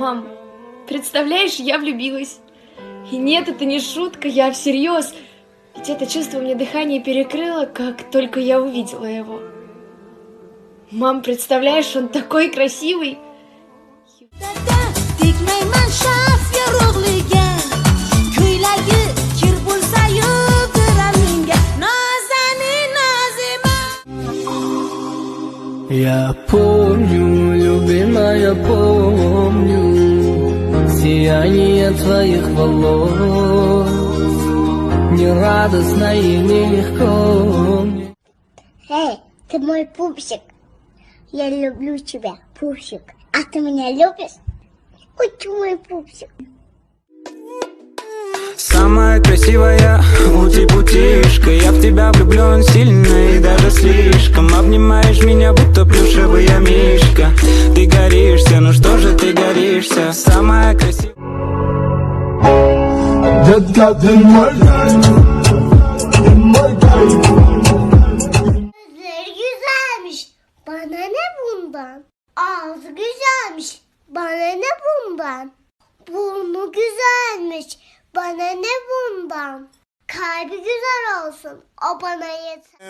Мам, представляешь, я влюбилась. И нет, это не шутка, я всерьез. Ведь это чувство мне дыхание перекрыло, как только я увидела его. Мам, представляешь, он такой красивый. Я помню, любимая, помню Сияние твоих волос Нерадостно и нелегко Эй, ты мой пупсик. Я люблю тебя, пупсик. А ты меня любишь? Ой, ты мой пупсик. Самая красивая ути-путишка Я в тебя влюблен сильно и даже слишком Обнимаешь меня, будто плюшевый я мишка Gözleri güzelmiş. Bana ne bundan? Ağzı güzelmiş. Bana ne bundan? Burnu güzelmiş. Bana ne bundan? Kalbi güzel olsun. O bana yeter.